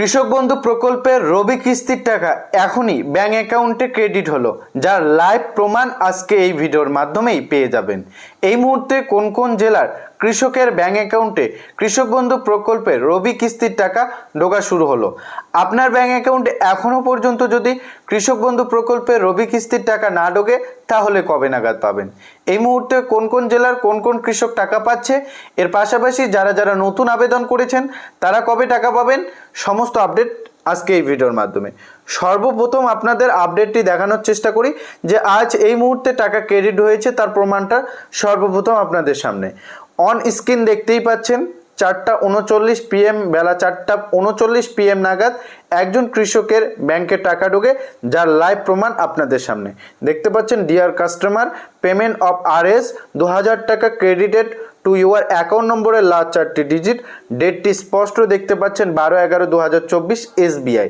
কৃষক বন্ধু প্রকল্পের রবি কিস্তির টাকা এখনই ব্যাঙ্ক অ্যাকাউন্টে ক্রেডিট হলো যার লাইভ প্রমাণ আজকে এই ভিডিওর মাধ্যমেই পেয়ে যাবেন। এই মুহূর্তে কোন কোন জেলার কৃষকের ব্যাংক অ্যাকাউন্টে কৃষক বন্ধু প্রকল্পের রবি কিস্তির টাকা ঢোকা শুরু হলো। আপনার ব্যাংক অ্যাকাউন্টে এখনও পর্যন্ত যদি কৃষক বন্ধু প্রকল্পের রবি কিস্তির টাকা না ঢোকে তাহলে কবে নাগাদ পাবেন? এই মুহূর্তে কোন কোন জেলার কোন কোন কৃষক টাকা পাচ্ছে? এর পাশাপাশি যারা যারা নতুন আবেদন করেছেন, তারা কবে টাকা পাবেন? সমস্ত আপডেট আজকে এই ভিডিওর মাধ্যমে। সর্বপ্রথম আপনাদের আপডেটটি দেখানোর চেষ্টা করি যে আজ এই মুহূর্তে টাকা ক্রেডিট হয়েছে, তার প্রমাণটা সর্বপ্রথম আপনাদের সামনে। অন স্ক্রিন দেখতেই পাচ্ছেন, চারটা উনচল্লিশ পিএম, বেলা চারটা উনচল্লিশ পিএম নাগাদ একজন কৃষকের ব্যাংকে টাকা ঢোকে, যার লাইভ প্রমাণ আপনাদের সামনে। দেখতে পাচ্ছেন dear customer payment of R S দু হাজার টাকা ক্রেডিটেড টু ইউর অ্যাকাউন্ট নম্বরের লাস্ট চারটি ডিজিট ডেটটি স্পষ্ট দেখতে পাচ্ছেন বারো এগারো দু হাজার চব্বিশ এসবিআই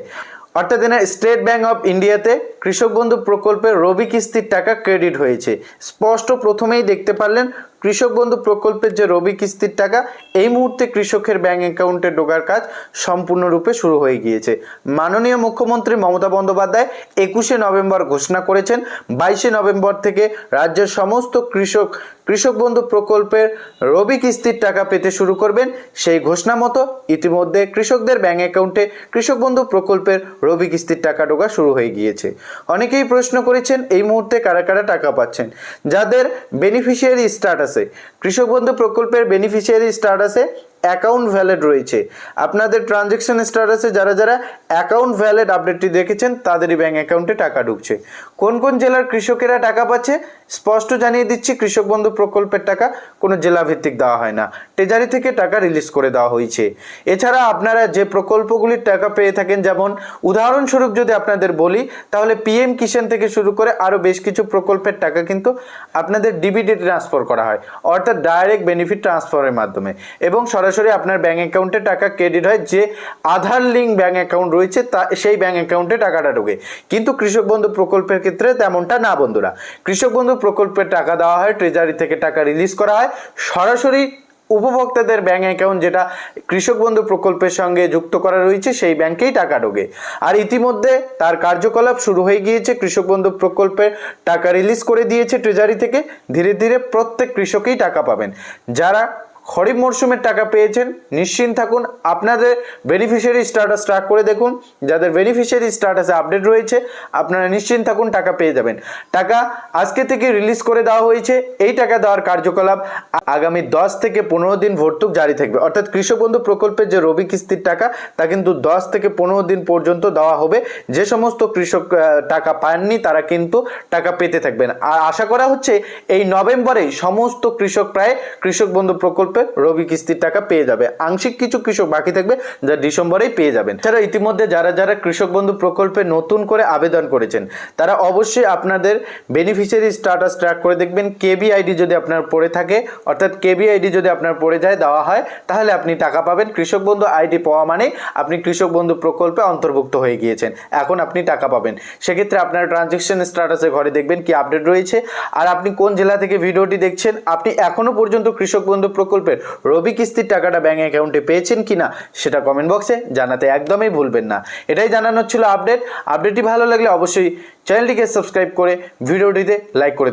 অর্থাৎ এনার স্টেট ব্যাংক অফ ইন্ডিয়াতে কৃষক বন্ধু প্রকল্পের রবি কিস্তির টাকা ক্রেডিট হয়েছে। স্পষ্ট প্রথমেই দেখতে পারলেন কৃষক বন্ধু প্রকল্পের যে রবি কিস্তির টাকা, এই মুহূর্তে কৃষকের ব্যাংক অ্যাকাউন্টে ঢোকার কাজ সম্পূর্ণরূপে শুরু হয়ে গিয়েছে। মাননীয় মুখ্যমন্ত্রী মমতা বন্দ্যোপাধ্যায় একুশে নভেম্বর ঘোষণা করেছেন। বাইশে নভেম্বর থেকে রাজ্যের সমস্ত কৃষক কৃষক বন্ধু প্রকল্পের রবি কিস্তির টাকা পেতে শুরু করবেন। সেই ঘোষণা মতো ইতিমধ্যে কৃষকদের ব্যাংক অ্যাকাউন্টে কৃষক বন্ধু প্রকল্পের রবি কিস্তির টাকা ঢোকা শুরু হয়ে গিয়েছে। অনেকেই প্রশ্ন করেছেন, এই মুহূর্তে কারা কারা টাকা পাচ্ছেন? যাদের বেনিফিশিয়ারি স্ট্যাটাসে কৃষক বন্ধু প্রকল্পের বেনিফিশিয়ারি স্ট্যাটাসে অ্যাকাউন্ট ভ্যালিড রয়েছে। আপনাদের ট্রানজ্যাকশন স্ট্যাটাসে যারা যারা অ্যাকাউন্ট ভ্যালিড আপডেটটি দেখেছেন, তাদেরই ব্যাঙ্ক অ্যাকাউন্টে টাকা ঢুকছে। কোন কোন জেলার কৃষকেরা টাকা পাচ্ছে? স্পষ্ট জানিয়ে দিচ্ছি, কৃষক বন্ধু প্রকল্পের টাকা কোনো জেলা ভিত্তিক দেওয়া হয় না। ট্রেজারি থেকে টাকা রিলিজ করে দেওয়া হয়েছে। এছাড়া আপনারা যে প্রকল্পগুলির টাকা পেয়ে থাকেন, যেমন উদাহরণস্বরূপ যদি আপনাদের বলি, তাহলে পিএম কিষাণ থেকে শুরু করে আরও বেশ কিছু প্রকল্পের টাকা কিন্তু আপনাদের ডিবিডি ট্রান্সফার করা হয়, অর্থাৎ ডাইরেক্ট বেনিফিট ট্রান্সফারের মাধ্যমে। এবং সরাসরি আপনার ব্যাঙ্ক অ্যাকাউন্টে টাকা ক্রেডিট হয়, যে আধার লিঙ্ক ব্যাঙ্ক অ্যাকাউন্ট রয়েছে, তা সেই ব্যাঙ্ক অ্যাকাউন্টে টাকাটা ঢোকে। কিন্তু কৃষক বন্ধু প্রকল্পের ক্ষেত্রে তেমনটা না, বন্ধুরা। কৃষক বন্ধু প্রকল্পের টাকা দেওয়া হয় ট্রেজারি থেকে টাকা রিলিজ করা হয়। সরাসরি উপভোক্তাদের ব্যাঙ্ক অ্যাকাউন্ট যেটা কৃষক বন্ধু প্রকল্পের সঙ্গে যুক্ত করা রয়েছে, সেই ব্যাংকেই টাকা ঢোকে। আর ইতিমধ্যে তার কার্যকলাপ শুরু হয়ে গিয়েছে, কৃষক বন্ধু প্রকল্পের টাকা রিলিজ করে দিয়েছে ট্রেজারি থেকে। ধীরে ধীরে প্রত্যেক কৃষকেই টাকা পাবেন। যারা খরিফ মরশুমের টাকা পেয়েছেন, নিশ্চিন্ত থাকুন। আপনাদের বেনিফিশিয়ারি স্ট্যাটাস ট্র্যাক করে দেখুন। যাদের বেনিফিশিয়ারি স্ট্যাটাসে আপডেট রয়েছে, আপনারা নিশ্চিন্ত থাকুন, টাকা পেয়ে যাবেন। টাকা আজকে থেকে রিলিজ করে দেওয়া হয়েছে। এই টাকা দেওয়ার কার্যকলাপ আগামী দশ থেকে পনেরো দিন ভর্তুক জারি থাকবে। অর্থাৎ কৃষক বন্ধু প্রকল্পের যে রবি কিস্তির টাকা, তা কিন্তু দশ থেকে পনেরো দিন পর্যন্ত দেওয়া হবে। যে সমস্ত কৃষক টাকা পাননি, তারা কিন্তু টাকা পেতে থাকবেন। আর আশা করা হচ্ছে, এই নভেম্বরেই সমস্ত কৃষক প্রায় কৃষক বন্ধু প্রকল্পের রবি কিস্তির টাকা পেয়ে যাবে। আংশিক কিছু কৃষক বাকি থাকবে যা ডিসেম্বরেই পেয়ে যাবেন। এছাড়া ইতিমধ্যে যারা যারা কৃষক বন্ধু প্রকল্পে নতুন করে আবেদন করেছেন, তারা অবশ্যই আপনাদের বেনিফিশিয়ারি স্ট্যাটাস ট্র্যাক করে দেখবেন। কেবি আইডি যদি আপনার পড়ে থাকে, অর্থাৎ কেবি আইডি যদি আপনার পড়ে যায়, দেওয়া হয়, তাহলে আপনি টাকা পাবেন। কৃষক বন্ধু আইডি পাওয়া মানে আপনি কৃষক বন্ধু প্রকল্পে অন্তর্ভুক্ত হয়ে গিয়েছেন। এখন আপনি টাকা পাবেন। সেক্ষেত্রে আপনার ট্রানজেকশন স্ট্যাটাসে ঘরে দেখবেন কি আপডেট রয়েছে। আর আপনি কোন জেলা থেকে ভিডিওটি দেখছেন, আপনি এখনও পর্যন্ত কৃষক বন্ধু প্রকল্পের রবি কিস্তির টাকাটা ব্যাঙ্ক অ্যাকাউন্টে পেয়েছেন কিনা সেটা কমেন্ট বক্সে জানাতে একদমই ভুলবেন না। এটাই জানানোর ছিল আপডেট আপডেটটি ভালো লাগলে অবশ্যই চ্যানেলটিকে সাবস্ক্রাইব করে ভিডিওটিতে লাইক করে